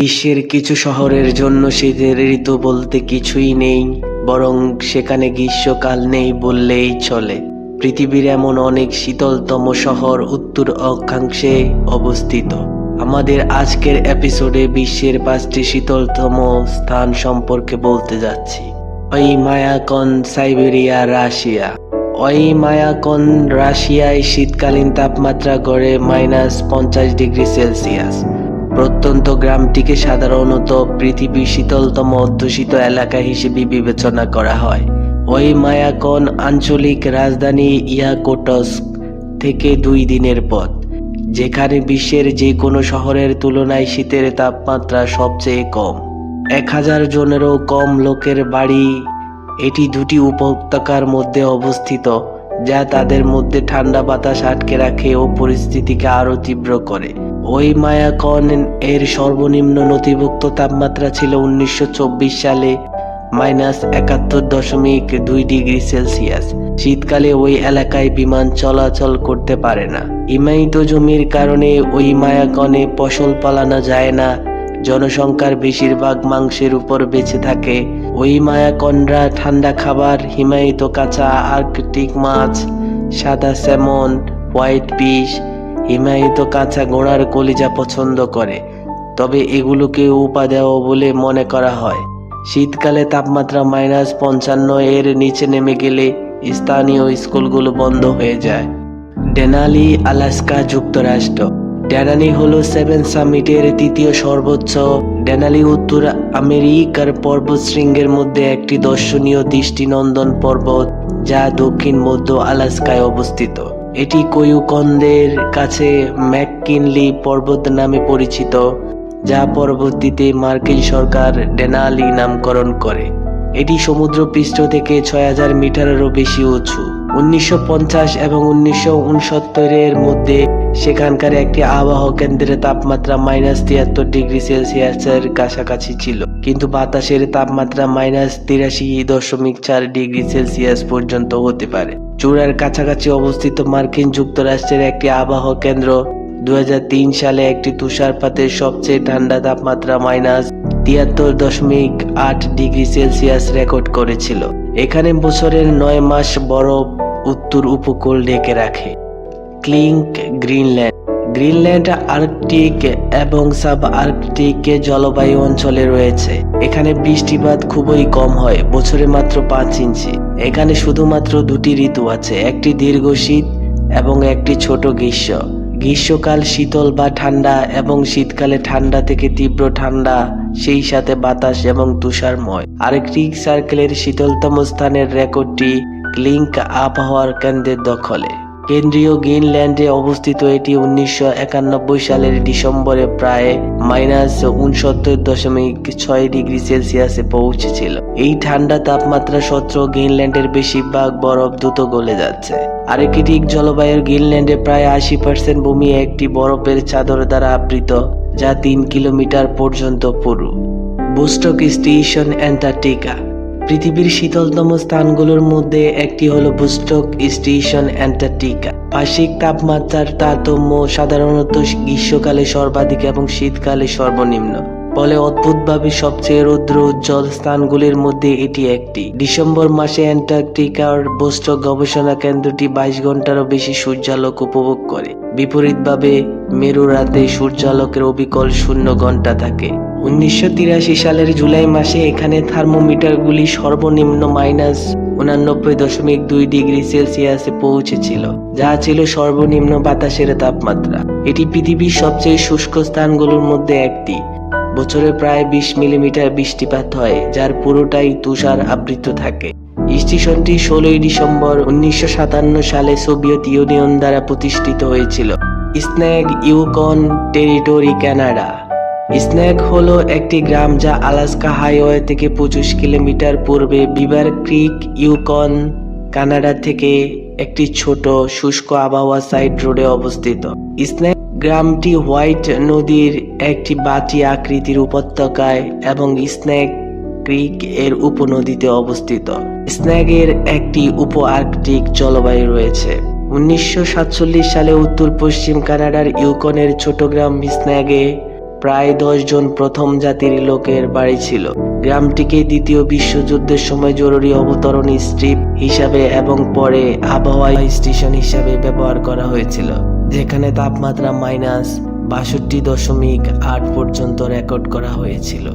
বিশ্বের কিছু শহরের জন্য শীতের ঋতু বলতে কিছুই নেই, বরং সেখানে গ্রীষ্মকাল নেই বললেই চলে। পৃথিবীর এমন অনেক শীতলতম শহর উত্তর অক্ষাংশে অবস্থিত। আমাদের আজকের এপিসোডে বিশ্বের পাঁচটি শীতলতম স্থান সম্পর্কে বলতে যাচ্ছি। ওই মায়াকন সাইবেরিয়া, রাশিয়া। ওই মায়াকন রাশিয়ায় শীতকালীন তাপমাত্রা গড়ে মাইনাস পঞ্চাশ ডিগ্রি সেলসিয়াস। প্রত্যন্ত গ্রামটিকে সাধারণত পৃথিবীর শীতলতম অধ্যুষিত এলাকা হিসেবে বিবেচনা করা হয়। ওই মায়াকন আঞ্চলিক রাজধানী ইয়াকোটস্ক থেকে দুই দিনের পথ, যেখানে বিশ্বের যে কোনো শহরের তুলনায় শীতের তাপমাত্রা সবচেয়ে কম। এক হাজার জনেরও কম লোকের বাড়ি, এটি দুটি উপত্যকার মধ্যে অবস্থিত। যা তাদের মধ্যে ঠান্ডা বাতাস আটকে রাখে ও পরিস্থিতিকে আরও তীব্র করে। ওই মায়াকন এর সর্বনিম্ন নথিভুক্ত তাপমাত্রা ছিল উনিশশো চব্বিশ সালে মাইনাস একাত্তর দশমিক দুই ডিগ্রি সেলসিয়াস। শীতকালে ওই এলাকায় বিমান চলাচল করতে পারে না। হিমায়িত জমির কারণে ওই মায়াকনে ফসল ফলানো যায় না। জনসংখ্যার বেশিরভাগ মাংসের উপর বেঁচে থাকে। ওই মায়াকনরা ঠান্ডা খাবার, হিমায়িত কাঁচা আর্কটিক মাছ, সাদা স্যামন, হোয়াইট পিস হিমায়িত কাঁচা গোড়ার কলিজা পছন্দ করে। তবে এগুলোকে উপাদেয় বলে মনে করা হয়। শীতকালে তাপমাত্রা মাইনাস পঞ্চান্ন, এর নিচে নেমে গেলে স্থানীয় স্কুলগুলো বন্ধ হয়ে যায়। ডেনালি, আলাস্কা যুক্তরাষ্ট্র। ডেনালি হলো সেভেন সামিটের তৃতীয় সর্বোচ্চ। ড্যানালি উত্তর আমেরিকার পর্বতশৃঙ্গের মধ্যে একটি দর্শনীয় দৃষ্টিনন্দন পর্বত, যা দক্ষিণ মধ্য আলাস্কায় অবস্থিত। এটি কয়ুকন্দের কাছে ম্যাককিনলি পর্বত নামে পরিচিত, যা পরবর্তীতে মার্কিন সরকার ডেনালি নামকরণ করে। এটি সমুদ্র পৃষ্ঠ থেকে ছয় হাজার মিটারেরও বেশি উঁচু। উনিশশো এবং উনিশশো এর মধ্যে সেখানকার একটি আবহাওয়া কেন্দ্রের তাপমাত্রা মাইনাস তিয়াত্তর ডিগ্রি সেলসিয়াসের কাছাকাছি ছিল। কিন্তু বাতাসের তাপমাত্রা মাইনাস তিরাশি দশমিক চার ডিগ্রি সেলসিয়াস পর্যন্ত হতে পারে। চূড়ার কাছাকাছি অবস্থিত মার্কিন যুক্তরাষ্ট্রের একটি আবহাওয়া কেন্দ্র দুই হাজার তিন সালে একটি তুষারপাতের সবচেয়ে ঠান্ডা তাপমাত্রা মাইনাস তিয়াত্তর দশমিক আট ডিগ্রি সেলসিয়াস রেকর্ড করেছিল। এখানে বছরের নয় মাস বরফ উত্তর উপকূল ডেকে রাখে। ক্লিঙ্ক গ্রিনল্যান্ড। গ্রিনল্যান্ড আর্কটিক এবং সাব আর্কটিক জলবায়ু অঞ্চলে রয়েছে। এখানে বৃষ্টিপাত খুবই কম হয়, বছরে মাত্র পাঁচ ইঞ্চি। এখানে শুধুমাত্র দুটি ঋতু আছে, একটি দীর্ঘ শীত এবং একটি ছোট গ্রীষ্ম। গ্রীষ্মকাল শীতল বা ঠান্ডা এবং শীতকালে ঠান্ডা থেকে তীব্র ঠান্ডা, সেই সাথে বাতাস এবং তুষারময়। আর্কটিক সার্কেলের শীতলতম স্থানের রেকর্ডটি ক্লিঙ্ক আবহাওয়ার কেন্দ্রের দখলে। কেন্দ্রীয় গ্রিনল্যান্ডে অবস্থিত এটি উনিশশো একানব্বই সালের ডিসেম্বরে প্রায় মাইনাস উনসত্তর দশমিক ছয় ডিগ্রি সেলসিয়াসে পৌঁছেছিল। এই ঠান্ডা তাপমাত্রা সত্ত্বেও গ্রিনল্যান্ডের বেশিরভাগ বরফ দ্রুত গলে যাচ্ছে। আর্কিটিক জলবায়ুর গ্রিনল্যান্ডে প্রায় আশি পার্সেন্ট ভূমি একটি বরফের চাদর দ্বারা আবৃত, যা তিন কিলোমিটার পর্যন্ত পুরু। Vostok station Antarctica. পৃথিবীর শীতলতম স্থানগুলোর মধ্যে একটি হলো বুস্টক স্টেশন অ্যান্টার্কটিকা। বার্ষিক তাপমাত্রার তারতম্য সাধারণত গ্রীষ্মকালে সর্বাধিক এবং শীতকালে সর্বনিম্ন। ফলে অদ্ভুতভাবে সবচেয়ে রৌদ্র উজ্জ্বল স্থানগুলির মধ্যে এটি একটি। ডিসেম্বর মাসে অ্যান্টার্কটিকার বোস্টক গবেষণা কেন্দ্রটি বাইশ ঘন্টারও বেশি সূর্যালোক উপভোগ করে। বিপরীতভাবে মেরু রাতে সূর্যালোকের অবিকল শূন্য ঘণ্টা থাকে। উনিশশো তিরাশি সালের জুলাই মাসে এখানে থার্মোমিটারগুলি সর্বনিম্ন মাইনাস উনানব্বই দশমিক দুই ডিগ্রি সেলসিয়াসে পৌঁছেছিল, যা ছিল সর্বনিম্ন বাতাসের তাপমাত্রা। এটি পৃথিবীর সবচেয়ে শুষ্ক স্থানগুলোর মধ্যে একটি। বছরে প্রায় বিশ মিলিমিটার বৃষ্টিপাত হয়, যার পুরোটাই তুষার আবৃত থাকে। স্টেশনটি ষোলোই ডিসেম্বর উনিশশো সাতান্ন সালে সোভিয়েত ইউনিয়ন দ্বারা প্রতিষ্ঠিত হয়েছিল। Snag Yukon Territory, Canada. Snag হলো একটি গ্রাম যা আলাস্কা হাইওয়ে থেকে পঁচিশ কিলোমিটার পূর্বে বিবার ক্রিক, ইউকন, কানাডা থেকে একটি ছোট শুষ্ক আবহাওয়া সাইড রোডে অবস্থিত। স্ন্যাগ গ্রামটি হোয়াইট নদীর একটি বাটি আকৃতির উপত্যকায় এবং স্ন্যাগ ক্রিক এর উপনদীতে অবস্থিত। স্ন্যাগের একটি উপ আর্কটিক জলবায়ু রয়েছে। উনিশশো সাতচল্লিশ সালে উত্তর পশ্চিম কানাডার ইউকনের ছোট গ্রাম স্ন্যাগে প্রায় দশ জন প্রথম জাতির লোকের বাড়ি ছিল। গ্রামটিকে দ্বিতীয় বিশ্বযুদ্ধের সময় জরুরি অবতরণ স্ট্রিপ হিসাবে এবং পরে আবহাওয়া স্টেশন হিসাবে ব্যবহার করা হয়েছিল, যেখানে তাপমাত্রা মাইনাস বাষট্টি দশমিক আট পর্যন্ত রেকর্ড করা হয়েছিল।